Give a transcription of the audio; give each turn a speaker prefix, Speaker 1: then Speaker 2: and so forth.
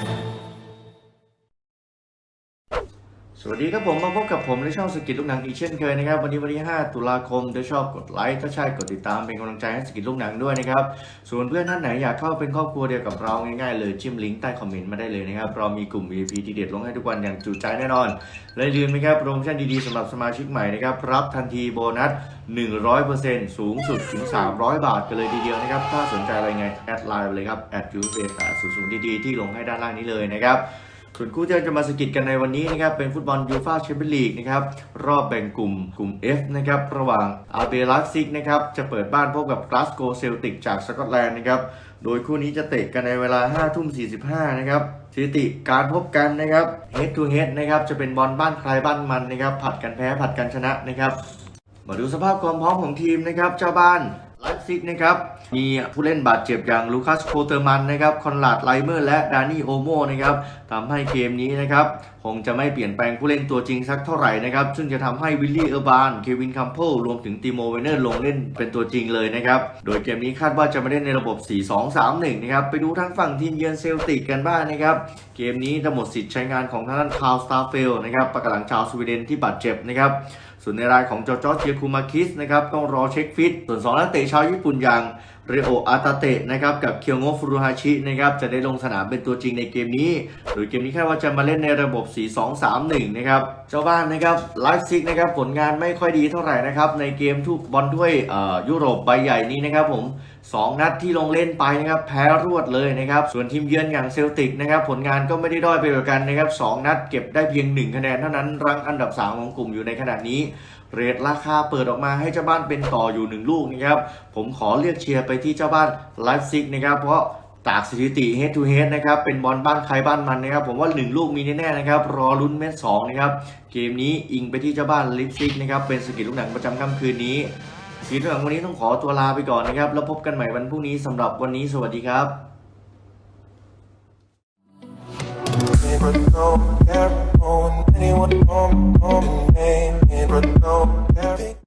Speaker 1: you สวัสดีครับผมมาพบกับผมในช่องสกิทลูกหนังอีกเช่นเคยนะครับวันนี้วันที่ 5 ตุลาคมถ้าชอบกดไลค์ถ้าใช่กดติดตามเป็นกำลังใจให้สกิทลูกหนังด้วยนะครับส่วนเพื่อนท่านไหนอยากเข้าเป็นครอบครัวเดียวกับเราง่ายๆเลยจิ้มลิงก์ใต้คอมเมนต์มาได้เลยนะครับเรามีกลุ่ม VIP ทีเด็ดลงให้ทุกวันอย่างจุใจแน่นอนและย่าลืมครับโปรโมชั่นดีๆสำหรับสมาชิกใหม่นะครับรับทันทีโบนัส 100%สูงสุดถึง 300 บาทกันเลยทีเดียวนะครับถ้าสนใจอะไรไงแอดไลน์เลยครับ at u f a 8 0 0 d ที่ลงให้ด้านล่างนี้เลยนะครับ ส่วนคู่ที่เราจะมาสกิดกันในวันนี้นะครับเป็นฟุตบอลยูฟ่าแชมเปี้ยนลีกนะครับรอบแบ่งกลุ่มกลุ่ม F นะครับระหว่างอาเบลัสซิกนะครับจะเปิดบ้านพบกับกลาสโกเซลติกจากสกอตแลนด์นะครับโดยคู่นี้จะเตะกันในเวลา5ทุ่ม45นะครับสถิติการพบกันนะครับ head to head นะครับจะเป็นบอลบ้านใครบ้านมันนะครับผัดกันแพ้ผัดกันชนะนะครับมาดูสภาพความพร้อมของทีมนะครับเจ้าบ้าน ไลฟ์ซิกนะครับ มีผู้เล่นบาดเจ็บอย่างลูคัสโคเตอร์มันนะครับคอนลาดไลเมอร์และดานี่โอโมนะครับทำให้เกมนี้นะครับคงจะไม่เปลี่ยนแปลงผู้เล่นตัวจริงสักเท่าไหร่นะครับ ซึ่งจะทำให้วิลลี่เออร์บานเควินคัมเพิลรวมถึงติโมเวเนอร์ลงเล่นเป็นตัวจริงเลยนะครับ โดยเกมนี้คาดว่าจะมาเล่นในระบบ 4-2-3-1 นะครับ ไปดูทั้งฝั่งทีมเยือนเซลติกกันบ้างนะครับ เกมนี้จะหมดสิทธิ์ใช้งานของทางด้านคาร์ลสตาร์เฟลนะครับประกาศหลังชาวสวีเดนที่บาดเจ็บนะครับส่วนในรายของจอร์จอร์เจียคูมาคิสนะครับต้องรอเช็คฟิต ส่วน2นักเตะชาวญี่ปุ่นอย่าง เรโออาตาเตะนะครับกับเคียวโงฟุรุฮาชินะครับจะได้ลงสนามเป็นตัวจริงในเกมนี้ โดยเกมนี้คาดว่าจะมาเล่นในระบบ 4-2-3-1 นะครับ เจ้าบ้านนะครับไลฟ์ซิกนะครับผลงานไม่ค่อยดีเท่าไหร่นะครับในเกมทุกบอลถ้วยยุโรปใบใหญ่นี้นะครับผม 2 นัดที่ลงเล่นไปนะครับแพ้รวดเลยนะครับ ส่วนทีมเยือนอย่างเซลติกนะครับผลงานก็ไม่ได้ด้อยไปกว่ากันนะครับ 2 นัดเก็บได้เพียง 1 คะแนนเท่านั้นรังอันดับ 3 ของกลุ่มอยู่ในขณะนี้ เรทราคาเปิดออกมาให้เจ้าบ้านเป็นต่ออยู่ 1 ลูกนะครับผมขอเลือกเชียร์ไปที่เจ้าบ้านไลฟ์ซิกนะครับเพราะจากสถิติ head to head นะครับเป็นบอลบ้านใครบ้านมันนะครับผมว่า 1 ลูกมีแน่ๆนะครับรอลุ้นเม็ด2นะครับเกมนี้อิงไปที่เจ้าบ้านไลฟ์ซิกนะครับเป็นสกิลลูกหนังประจำค่ำคืนนี้สีเหลืองวันนี้ต้องขอตัวลาไปก่อนนะครับแล้วพบกันใหม่วันพรุ่งนี้สำหรับวันนี้สวัสดีครับ
Speaker 2: Never know, never know.